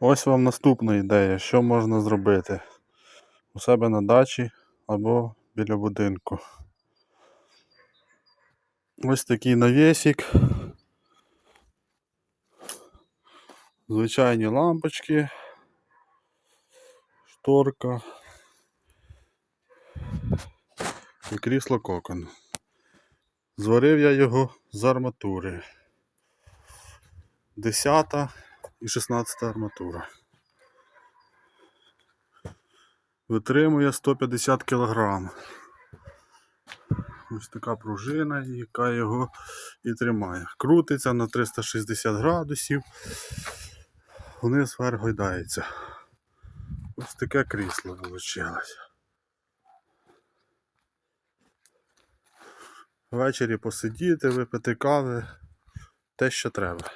Ось вам наступна ідея, що можна зробити у себе на дачі або біля будинку. Ось такий навісик. Звичайні лампочки, шторка і крісло кокон. Зварив я його з арматури. 10 і 16 арматура. Витримує 150 кг. Ось така пружина, яка його і тримає. Крутиться на 360 градусів. Вниз вверх гойдається. Ось таке крісло вийшло. Ввечері посидіти, випити кави. Те, що треба.